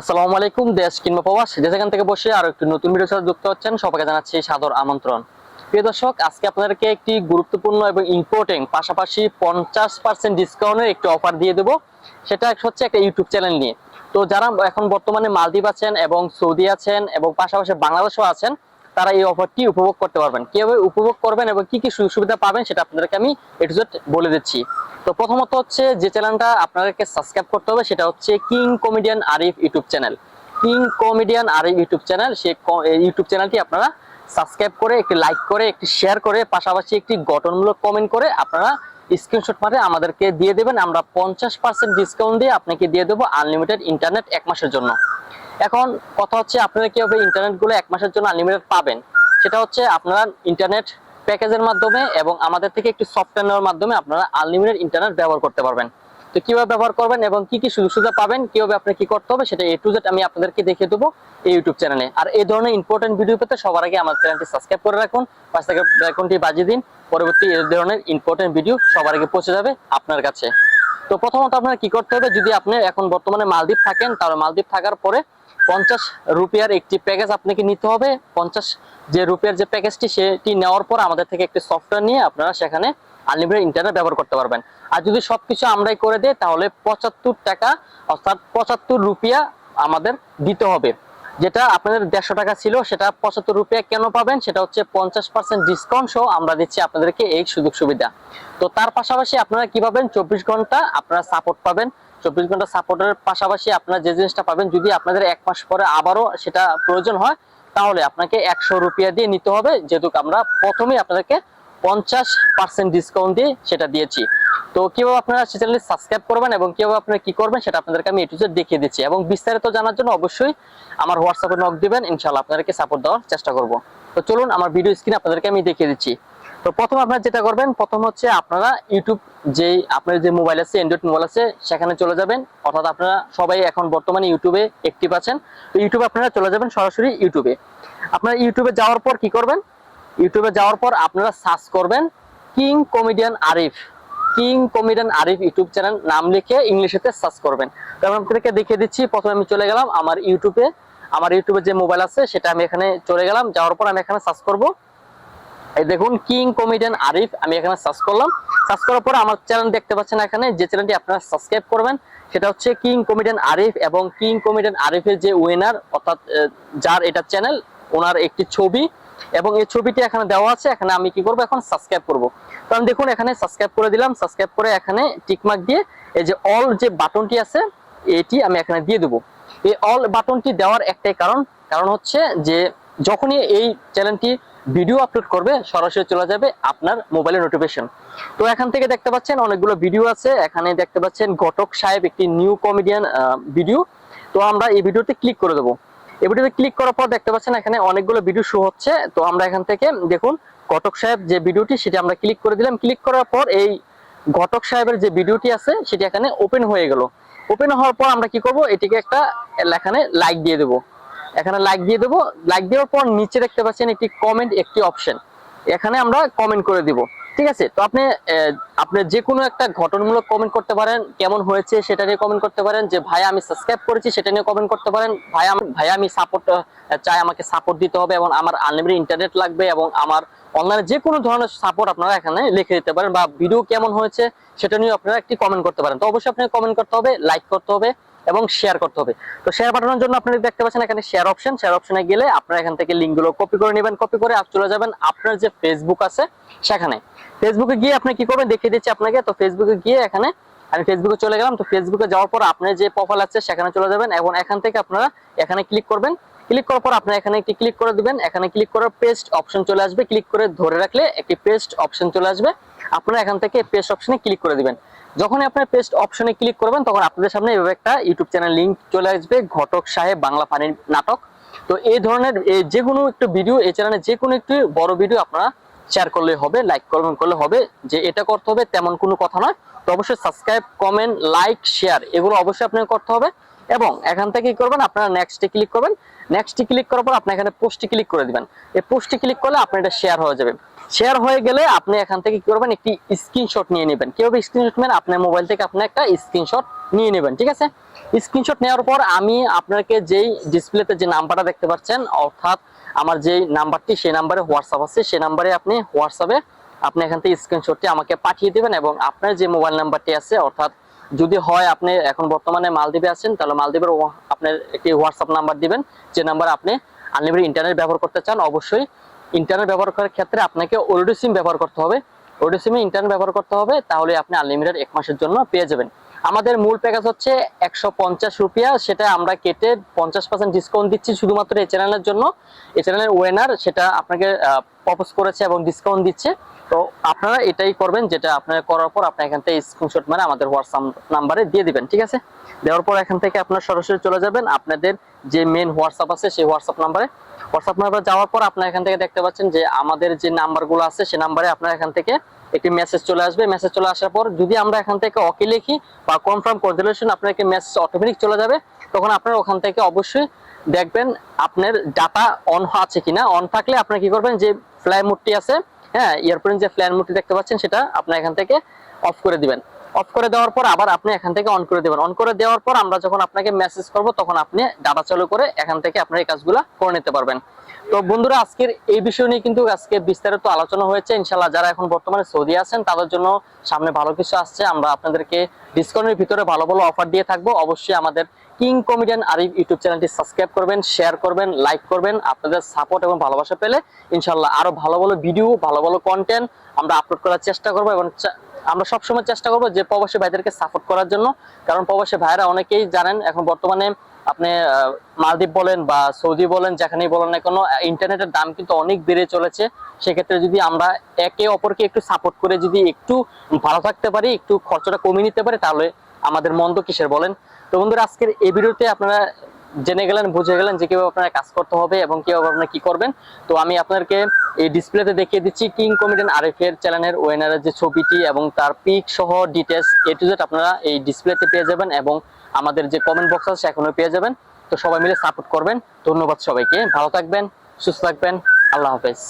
আসসালামু আলাইকুম, দেশ কিংবা প্রবাস, যে যেখান থেকে বসে আরও একটি নতুন ভিডিওর সাথে যুক্ত হচ্ছেন, সবাইকে জানাচ্ছি সাদর আমন্ত্রণ। প্রিয় দর্শক, আজকে আপনাদেরকে একটি গুরুত্বপূর্ণ এবং ইম্পর্টেন্ট পাশাপাশি পঞ্চাশ পার্সেন্ট ডিসকাউন্টের একটি অফার দিয়ে দেবো। সেটা হচ্ছে একটা ইউটিউব চ্যানেল নিয়ে। তো যারা এখন বর্তমানে মালদ্বীপ আছেন এবং সৌদি আছেন এবং পাশাপাশি বাংলাদেশও আছেন তারা এই অফারটি উপভোগ করতে পারবেন। কীভাবে উপভোগ করবেন এবং কি কি সুযোগ সুবিধা পাবেন সেটা আপনাদেরকে আমি এটুজেট বলে দিচ্ছি। তো প্রথমত হচ্ছে যে চ্যানেলটা আপনাদেরকে সাবস্ক্রাইব করতে হবে, সেটা হচ্ছে King Comedian Arif YouTube channel King Comedian Arif YouTube channel সে ইউটিউব চ্যানেলটি আপনারা সাবস্ক্রাইব করে, একটি লাইক করে, একটি শেয়ার করে, পাশাপাশি একটি গঠনমূলক কমেন্ট করে আপনারা স্ক্রিনশট মারে আমাদেরকে দিয়ে দেবেন, আমরা পঞ্চাশ পার্সেন্ট ডিসকাউন্ট দিয়ে আপনাকে দিয়ে দেবো আনলিমিটেড ইন্টারনেট এক মাসের জন্য। এখন কথা হচ্ছে, আপনারা কীভাবে ইন্টারনেটগুলো এক মাসের জন্য আনলিমিটেড পাবেন? সেটা হচ্ছে আপনারা ইন্টারনেট প্যাকেজের মাধ্যমে এবং আমাদের থেকে একটি সফটওয়্যার নেওয়ার মাধ্যমে আপনারা আনলিমিটেড ইন্টারনেট ব্যবহার করতে পারবেন। তো কীভাবে ব্যবহার করবেন এবং কি কি সুযোগ সুবিধা পাবেন, কীভাবে আপনি কি করতে হবে সেটা এ টু জেড আমি আপনাদেরকে দেখিয়ে দেবো এই ইউটিউব চ্যানেলে আর এই ধরনের ইম্পর্টেন্ট ভিডিও পেতে সবার আগে আমার চ্যানেলটি সাবস্ক্রাইব করে রাখুন, পাশ বাজিয়ে দিন, পরবর্তী এই ধরনের ইম্পর্টেন্ট ভিডিও সবার আগে পৌঁছে যাবে আপনার কাছে। তো প্রথমত আপনার কি করতে হবে, যদি আপনি এখন বর্তমানে মালদ্বীপ থাকেন, তাহলে মালদ্বীপ থাকার পরে পঞ্চাশ রুপিয়ার একটি প্যাকেজ আপনাকে নিতে হবে। পঞ্চাশ যে রুপিয়ার যে প্যাকেজটি সেটি নেওয়ার পর আমাদের থেকে একটি সফটওয়্যার নিয়ে আপনারা সেখানে আনলিমিটেড ইন্টারনেট ব্যবহার করতে পারবেন। আর যদি সবকিছু আমরাই করে দিই, তাহলে পঁচাত্তর টাকা, অর্থাৎ পঁচাত্তর রুপিয়া আমাদের দিতে হবে। যেটা আপনাদের দেড়শো টাকা ছিল, সেটা পঁচাত্তর রুপিয়া কেন পাবেন? সেটা হচ্ছে পঞ্চাশ পার্সেন্ট ডিসকাউন্ট সহ আমরা দিচ্ছি আপনাদেরকে এই সুযোগ সুবিধা। তো তার পাশাপাশি আপনারা কি পাবেন? চব্বিশ ঘণ্টা আপনারা সাপোর্ট পাবেন। চব্বিশ ঘণ্টা সাপোর্টের পাশাপাশি আপনারা যে জিনিসটা পাবেন, যদি আপনাদের এক মাস পরে আবারও সেটা প্রয়োজন হয়, তাহলে আপনাকে একশো রুপিয়া দিয়ে নিতে হবে। যেহেতু আমরা প্রথমেই আপনাদেরকে পঞ্চাশ পার্সেন্ট ডিসকাউন্ট দিয়ে সেটা দিয়েছি। তো কীভাবে আপনারা চ্যানেলটি সাবস্ক্রাইব করবেন এবং কীভাবে আপনারা কি করবেন সেটা আপনাদেরকে আমি এটুজে দেখিয়ে দিচ্ছি এবং বিস্তারিত জানার জন্য অবশ্যই আমার হোয়াটসঅ্যাপে নক দিবেন ইনশাল্লাহ আপনাদেরকে সাপোর্ট দেওয়ার চেষ্টা করব। তো চলুন আমার ভিডিও স্ক্রিনে আপনাদেরকে আমি দেখিয়ে দিচ্ছি। তো প্রথম আপনারা যেটা করবেন, প্রথম হচ্ছে আপনারা ইউটিউব যে আপনার যে মোবাইল আছে অ্যান্ড্রয়েড মোবাইল আছে, সেখানে চলে যাবেন। অর্থাৎ আপনারা সবাই এখন বর্তমানে ইউটিউবে অ্যাক্টিভ আছেন। তো ইউটিউবে আপনারা চলে যাবেন সরাসরি ইউটিউবে আপনারা ইউটিউবে যাওয়ার পর কি করবেন? ইউটিউবে যাওয়ার পর আপনারা সার্চ করবেন King Comedian Arif King Comedian Arif YouTube channel নাম লিখে ইংলিশেতে সার্চ করবেন। তারপর আপনাদেরকে দেখিয়ে দিচ্ছি, প্রথমে আমি চলে গেলাম আমার ইউটিউবে আমার ইউটিউবে যে মোবাইল আছে, সেটা আমি এখানে চলে গেলাম। যাওয়ার পর আমি এখানে সার্চ করব। এই দেখুন কিং কমেডিয়ান আরিফ আমি এখানে সার্চ করলাম। সার্চ করার পর আমার চ্যানেল দেখতে পাচ্ছেন এখানে, যে চ্যানেলটি আপনারা সাবস্ক্রাইব করবেন, সেটা হচ্ছে কিং কমেডিয়ান আরিফ এবং কিং কমেডিয়ান আরিফের যে উইনার অর্থাৎ যার এটা চ্যানেল ওনার একটি ছবি এবং এই ছবিটি এখানে দেওয়া আছে, এখানে আমি কি করব? এখন সাবস্ক্রাইব করব। আমি দেখুন, এখানে সাবস্ক্রাইব করে দিলাম সাবস্ক্রাইব করে এখানে টিকমার্ক দিয়ে এই যে অল যে বাটনটি আছে, এটি আমি এখানে দিয়ে দেবো। এই অল বাটনটি দেওয়ার একটাই কারণ কারণ হচ্ছে যে যখনই এই চ্যানেলটি ভিডিও আপলোড করবে, সরাসরি চলে যাবে আপনার মোবাইলে নোটিফিকেশন তো এখান থেকে দেখতে পাচ্ছেন অনেকগুলো ভিডিও আছে, এখানে দেখতে পাচ্ছেন ঘটক সাহেব একটি নিউ কমেডিয়ান ভিডিও তো আমরা এই ভিডিওতে ক্লিক করে দেবো। এই ভিডিওতে ক্লিক করার পর দেখতে পাচ্ছেন এখানে অনেকগুলো ভিডিও শো হচ্ছে। তো আমরা এখান থেকে দেখুন, ঘটক সাহেব যে ভিডিওটি সেটা আমরা ক্লিক করে দিলাম। ক্লিক করার পর এই ঘটক সাহেবের যে ভিডিওটি আছে, সেটি এখানে ওপেন হয়ে গেল। ওপেন হওয়ার পর আমরা কি করব? এটিকে একটা এখানে লাইক দিয়ে দেবো। এখানে লাইক দিয়ে দেবো। লাইক দেওয়ার পর নিচে দেখতে পাচ্ছেন একটি কমেন্ট একটি অপশন এখানে আমরা কমেন্ট করে দিব। ঠিক আছে, তো আপনি আপনি যে কোনো একটা ঘটনামূলক কমেন্ট করতে পারেন, কেমন হয়েছে সেটা নিয়ে কমেন্ট করতে পারেন, যে ভাই আমি সাবস্ক্রাইব করেছি সেটা নিয়ে কমেন্ট করতে পারেন, ভাই আমি ভাই আমি সাপোর্ট চাই আমাকে সাপোর্ট দিতে হবে এবং আমার আনলিমিটেড ইন্টারনেট লাগবে এবং আমার অনলাইনে যে কোনো ধরনের সাপোর্ট আপনারা এখানে লিখে দিতে পারেন বা ভিডিও কেমন হয়েছে সেটা নিয়ে আপনারা একটি কমেন্ট করতে পারেন। তো অবশ্যই আপনাকে কমেন্ট করতে হবে লাইক করতে হবে এবং শেয়ার করতে হবে। তো শেয়ার পাঠানোর জন্য আপনারা দেখতে পাচ্ছেন এখানে শেয়ার অপশন শেয়ার অপশনে গেলে আপনারা এখান থেকে লিঙ্কগুলো কপি করে নেবেন কপি করে চলে যাবেন আপনার যে ফেসবুক আছে সেখানে। ফেসবুকে গিয়ে আপনি কি করবেন? দেখিয়ে দিচ্ছি আপনাকে। তো ফেসবুকে গিয়ে এখানে আমি ফেসবুকে চলে গেলাম। তো ফেসবুকে যাওয়ার পর আপনার যে প্রোফাইল আছে সেখানে চলে যাবেন এবং এখান থেকে আপনারা এখানে ক্লিক করবেন। ক্লিক করার পর আপনারা এখানে একটি ক্লিক করে দিবেন। এখানে ক্লিক করার পেস্ট অপশন চলে আসবে। ক্লিক করে ধরে রাখলে একটি পেস্ট অপশন চলে আসবে। আপনারা এখান থেকে পেস্ট অপশনে ক্লিক করে দিবেন। যখনই আপনার পেস্ট অপশনে ক্লিক করবেন, তখন আপনাদের সামনে এভাবে একটা ইউটিউব চ্যানেল লিংক চলে আসবে, ঘটক সাহেব বাংলা ফানির নাটক। তো এই ধরনের যে কোনো একটু ভিডিও এই চ্যানেলে যে কোনো একটি বড় ভিডিও আপনারা শেয়ার করলে হবে লাইক করবেন করলে হবে, যে এটা করতে হবে তেমন কোনো কথা নয়। তো অবশ্যই সাবস্ক্রাইব কমেন্ট লাইক শেয়ার এগুলো অবশ্যই আপনাকে করতে হবে। এবং এখান থেকে কি করবেন? আপনারা নেক্সটে ক্লিক করবেন। নেক্সটে ক্লিক করার পর আপনি এখানে পোস্টে ক্লিক করে দিবেন। এই পোস্টে ক্লিক করলে আপনার এটা শেয়ার হয়ে যাবে। শেয়ার হয়ে গেলে আপনি এখান থেকে কি করবেন? একটি স্ক্রিনশট নিয়ে নেবেন। কীভাবে স্ক্রিনশট নেবেন? আপনার মোবাইল থেকে আপনি একটা স্ক্রিনশট নিয়ে নেবেন, ঠিক আছে? স্ক্রিনশট নেওয়ার পর আমি আপনাকে যেই ডিসপ্লেতে যে নাম্বারটা দেখতে পাচ্ছেন, অর্থাৎ আমার যেই নাম্বারটি সেই নাম্বারে হোয়াটসঅ্যাপ আছে, সেই নাম্বারে আপনি হোয়াটসঅ্যাপে আপনি এখান থেকে স্ক্রিনশটটি আমাকে পাঠিয়ে দিবেন এবং আপনার যে মোবাইল নাম্বারটি আছে, অর্থাৎ যদি হয় আপনি এখন বর্তমানে মালদ্বীপে আছেন, তাহলে মালদ্বীপের আপনার একটি হোয়াটসঅ্যাপ নাম্বার দিবেন, যে নাম্বার আপনি আনলিমিটেড ইন্টারনেট ব্যবহার করতে চান, অবশ্যই ইন্টারনেট ব্যবহার করার ক্ষেত্রে আপনাকে ওরিডো সিম ব্যবহার করতে হবে। ওরিডো সিমে ইন্টারনেট ব্যবহার করতে হবে, তাহলে আপনি আনলিমিটেড এক মাসের জন্য পেয়ে যাবেন। আমাদের মূল প্যাকেজ হচ্ছে একশো পঞ্চাশ রুপিয়া, সেটা আমরা কেটে পঞ্চাশ পার্সেন্ট ডিসকাউন্ট দিচ্ছি শুধুমাত্র এই চ্যানেলের জন্য। এই চ্যানেলের ওয়েনার সেটা আপনাকে প্রপোজ করেছে এবং ডিসকাউন্ট দিচ্ছে। তো আপনারা এটাই করবেন, যেটা আপনারা করার পর আপনি এখান থেকে স্ক্রিনশট মানে আমাদের হোয়াটসঅ্যাপ নাম্বারে দিয়ে দিবেন, ঠিক আছে? দেওয়ার পর এখান থেকে আপনার সরাসরি চলে যাবেন, আপনাদের যে মেন হোয়াটসঅ্যাপ আছে সেই হোয়াটসঅ্যাপ নাম্বারে হোয়াটসঅ্যাপ নাম্বার যাওয়ার পর আপনারা এখান থেকে দেখতে পাচ্ছেন যে আমাদের যে নাম্বারগুলো আছে সেই নাম্বারে আপনারা এখান থেকে একটি মেসেজ চলে আসবে। মেসেজ চলে আসার পর যদি আমরা এখান থেকে ওকে লিখি বা কনফার্ম কনসিডারেশন আপনার একটি মেসেজ অটোমেটিক চলে যাবে, তখন আপনারা ওখান থেকে অবশ্যই দেখবেন আপনার ডাটা অন আছে কিনা। অন থাকলে আপনারা কি করবেন, যে ফ্লাই মোডটি আছে হ্যাঁ ইয়ারফোনের যে ফ্ল্যান মোডটি দেখতে পাচ্ছেন, সেটা আপনি এখান থেকে অফ করে দিবেন। অফ করে দেওয়ার পর আবার আপনি এখান থেকে অন করে দিবেন। অন করে দেওয়ার পর আমরা যখন আপনাকে মেসেজ করব, তখন আপনি ডাটা চালু করে এখান থেকে আপনার এই কাজগুলো করে নিতে পারবেন। তো বন্ধুরা, আজকের এই বিষয় নিয়ে কিন্তু আজকে বিস্তারিত আলোচনা হয়েছে। ইনশাল্লাহ যারা এখন বর্তমানে সৌদি আছেন, তাদের জন্য সামনে ভালো কিছু আসছে। আমরা আপনাদেরকে ডিসকাউন্টের ভিতরে ভালো ভালো অফার দিয়ে থাকব। অবশ্যই আমাদের কিং কমেডিয়ান আরিফ ইউটিউব চ্যানেলটি সাবস্ক্রাইব করবেন শেয়ার করবেন লাইক করবেন। আপনাদের সাপোর্ট এবং ভালোবাসা পেলে ইনশাল্লাহ আরও ভালো ভালো ভিডিও ভালো ভালো কন্টেন্ট আমরা আপলোড করার চেষ্টা করব এবং আমরা সবসময় চেষ্টা করব যে প্রবাসী ভাইদেরকে সাপোর্ট করার জন্য। কারণ প্রবাসী ভাইরা অনেকেই জানেন, এখন বর্তমানে আপনি মালদ্বীপ বলেন বা সৌদি বলেন, যেখানেই বলেন না কোনো ইন্টারনেটের দাম কিন্তু অনেক বেড়ে চলেছে। সেক্ষেত্রে যদি আমরা একে অপরকে একটু সাপোর্ট করে যদি একটু ভালো থাকতে পারি, একটু খরচটা কমিয়ে নিতে পারি, তাহলে আমাদের মন্দ কিসের বলেন? তো বন্ধুরা, আজকের এই ভিডিওতে আপনারা জেনে গেলেন, বুঝে গেলেন যে কীভাবে আপনারা কাজ করতে হবে এবং কীভাবে আপনারা কি করবেন। তো আমি আপনাদেরকে এই ডিসপ্লেতে দেখিয়ে দিচ্ছি কিং কমেডিয়ান আরএফ এর চ্যানেলের ওয়েনারের যে ছবিটি এবং তার পিক সহ ডিটেলস এ টু জেড আপনারা এই ডিসপ্লেতে পেয়ে যাবেন এবং আমাদের যে কমেন্ট বক্স আছে সেখানেও পেয়ে যাবেন। তো সবাই মিলে সাপোর্ট করবেন। ধন্যবাদ সবাইকে। ভালো থাকবেন, সুস্থ থাকবেন। আল্লাহ হাফেজ।